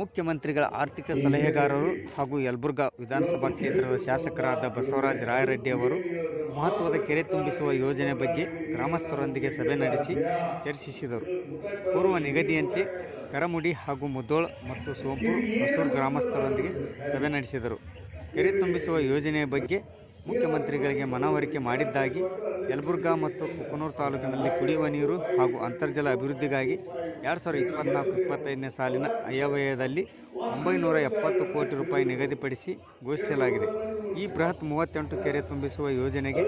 ಮುಖ್ಯಮಂತ್ರಿಗಳ ಆರ್ಥಿಕ ಸಲಹೆಗಾರರು ಹಾಗೂ ಯಲಬುರ್ಗಾ ವಿಧಾನಸಭಾ ಕ್ಷೇತ್ರದ ಶಾಸಕರಾದ ಬಸವರಾಜ ರಾಯರೆಡ್ಡಿ ಅವರು ಮಹತ್ವದ ಕೆರೆ ತುಂಬಿಸುವ ಯೋಜನೆ ಬಗ್ಗೆ ಗ್ರಾಮಸ್ಥರೊಂದಿಗೆ ಸಭೆ ನಡೆಸಿ ಚರ್ಚಿಸಿದರು. ಪೂರ್ವ ನಿಗದಿಯಂತೆ ಕರಮುಡಿ ಹಾಗೂ ಮುದ್ದೋಳ ಮತ್ತು ಸೋಂಪುರ್ ಹೊಸೂರು ಗ್ರಾಮಸ್ಥರೊಂದಿಗೆ ಸಭೆ ನಡೆಸಿದರು. ಕೆರೆ ತುಂಬಿಸುವ ಯೋಜನೆಯ ಬಗ್ಗೆ ಮುಖ್ಯಮಂತ್ರಿಗಳಿಗೆ ಮನವರಿಕೆ ಮಾಡಿದ್ದಾಗಿ ಯಲಬುರ್ಗಾ ಮತ್ತು ಕುಕನೂರು ತಾಲೂಕಿನಲ್ಲಿ ಕುಡಿಯುವ ನೀರು ಹಾಗೂ ಅಂತರ್ಜಲ ಅಭಿವೃದ್ಧಿಗಾಗಿ ಎರಡು ಸಾವಿರದ ಇಪ್ಪತ್ನಾಲ್ಕು ಇಪ್ಪತ್ತೈದನೇ ಸಾಲಿನ ಅಯವ್ಯಯದಲ್ಲಿ ಒಂಬೈನೂರ ಎಪ್ಪತ್ತು ಕೋಟಿ ರೂಪಾಯಿ ನಿಗದಿಪಡಿಸಿ ಘೋಷಿಸಲಾಗಿದೆ. ಈ ಬೃಹತ್ ಮೂವತ್ತೆಂಟು ಕೆರೆ ತುಂಬಿಸುವ ಯೋಜನೆಗೆ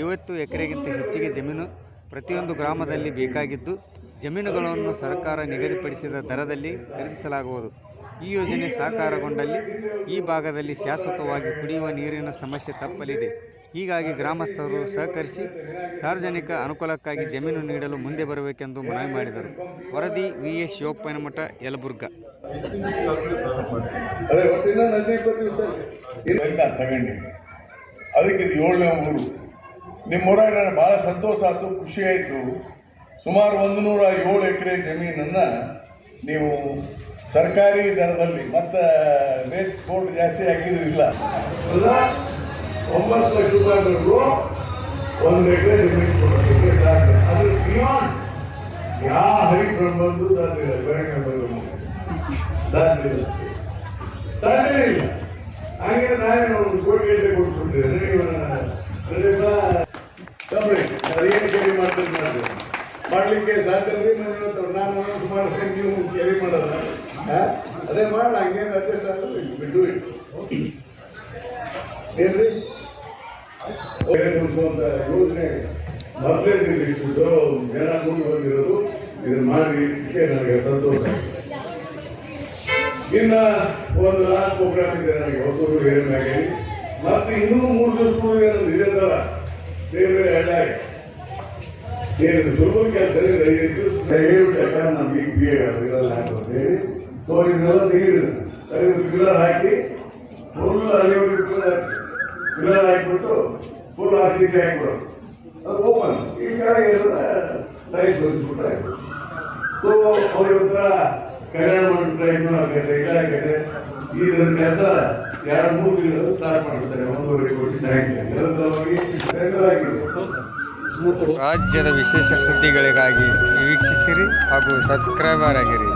ಐವತ್ತು ಎಕರೆಗಿಂತ ಹೆಚ್ಚಿಗೆ ಜಮೀನು ಪ್ರತಿಯೊಂದು ಗ್ರಾಮದಲ್ಲಿ ಬೇಕಾಗಿದ್ದು, ಜಮೀನುಗಳನ್ನು ಸರ್ಕಾರ ನಿಗದಿಪಡಿಸಿದ ದರದಲ್ಲಿ ಖರೀದಿಸಲಾಗುವುದು. ಈ ಯೋಜನೆ ಸಾಕಾರಗೊಂಡಲ್ಲಿ ಈ ಭಾಗದಲ್ಲಿ ಶಾಶ್ವತವಾಗಿ ಕುಡಿಯುವ ನೀರಿನ ಸಮಸ್ಯೆ ತಪ್ಪಲಿದೆ. ಹೀಗಾಗಿ ಗ್ರಾಮಸ್ಥರು ಸಹಕರಿಸಿ ಸಾರ್ವಜನಿಕ ಅನುಕೂಲಕ್ಕಾಗಿ ಜಮೀನು ನೀಡಲು ಮುಂದೆ ಬರಬೇಕೆಂದು ಮನವಿ ಮಾಡಿದರು. ವರದಿ ವಿ ಎಸ್ ಶಿವಪ್ಪನಮಠ ಯಲಬುರ್ಗ. ಅದಕ್ಕೆ ಇದು ಏಳನೇ ಊರು. ನಿಮ್ಮ ಊರಾಗ ನನಗೆ ಭಾಳ ಸಂತೋಷ ಆಯಿತು ಖುಷಿ ಆಯಿತು. ಸುಮಾರು ಒಂದು ನೂರ ಏಳು ಎಕರೆ ಜಮೀನನ್ನು ನೀವು ಸರ್ಕಾರಿ ದರದಲ್ಲಿ ಮತ್ತು ರೇಟ್ ಕೋರ್ಟ್ ಜಾಸ್ತಿ ಹಾಕಿದ್ರು ಇಲ್ಲ. ಅಲ್ಲ, ಒಂಬತ್ತು ಲಕ್ಷ ರೂಪಾಯಿ ದುಡ್ಡು ಒಂದು ಎಕರೆ ಜಮೀನು ಕೊಡೋದಕ್ಕೆ ಸಾಧ್ಯ ಅದು ಬಿಯಾಂಡ್ ಯಾವ ಹರಿಬ್ರಹ್ಮಂದು ಸಾಧ್ಯ ಇಲ್ಲ ಬೆಳಗ್ಗೆ ಸಾಧ್ಯ ಇಲ್ಲ. ಸಾಧ್ಯ ಇಲ್ಲ. ಹಾಗೆ ನಾನು ಒಂದು ಕೋಟಿ ಗಂಟೆ ಕೊಟ್ಬಿಟ್ಟಿದ್ದೇನೆ. ಅದೇನು ಕೇಳಿ ಮಾಡ್ತಾರೆ ಮಾಡ್ತಾರೆ ಮಾಡ್ಲಿಕ್ಕೆ ಸಾಧ್ಯ ನಾನು ಮಾಡ್ತೀನಿ, ನೀವು ಕೇಳಿ ಮಾಡಲ್ಲ ಅದೇ ಮಾಡೋಣ. ಹಂಗೇನು ಅಡ್ಜಸ್ಟ್ ಆಗಲ್ಲ ಬಿಟ್ಟು ಏನ್ರಿ? ಕೆರೆ ತುಂಬಿಸುವಂತ ಯೋಜನೆ ಮೊದಲೇ ಜನ ಮುಂದೆ ಬಂದಿರೋದು ಇದನ್ನ ಮಾಡಿ ನನಗೆ ಸಂತೋಷ ಇನ್ನ ಒಂದು ಲಾಸ್ಟ್ ಪ್ರೋಗ್ರಾಮ್ ನನಗೆ ಹೊಸೂರು ಮತ್ತೆ ಇನ್ನೂ ಮೂರು ದಿವಸ ಉಳಿದಿದೆ ನಮ್ದು ಇದೇ ಬೇರೆ ಬೇರೆ ಹಳ್ಳಿ ಏನು ಐದು ದಿವಸ ಹೇಳ್ಬಿಟ್ಟು ಯಾಕಂದ್ರೆ ನಮ್ಗೆ ಬಿ ಇದನ್ನೆಲ್ಲ ತೆಗೆದು ತೆಗೆದು ಪಿಲ್ಲರ್ ಹಾಕಿ ಫುಲ್ ಹಾಕಿಬಿಟ್ಟು ಹಾಕ್ಬಿಡೋದು ಅದು ಓಪನ್ ಈ ಕಡೆ ಸೊ ಕಲ್ಯಾಣ ಟೈಮ್ ಆಗತ್ತೆ ಇಲ್ಲ ಆಗತ್ತೆ ಇದ್ರ ಕೆಲಸ ಎರಡು ಮೂರು ಸ್ಟಾರ್ಟ್ ಮಾಡ್ತಾರೆ ಒಂದೂವರೆ ಕೋಟಿ ಸ್ಯಾಂಕ್ಷನ್ ನಿರಂತರವಾಗಿ ರಾಜ್ಯದ ವಿಶೇಷ ಸುದ್ದಿಗಳಿಗಾಗಿ ವೀಕ್ಷಿಸಿರಿ ಹಾಗೂ ಸಬ್ಸ್ಕ್ರೈಬರ್ ಆಗಿರಿ.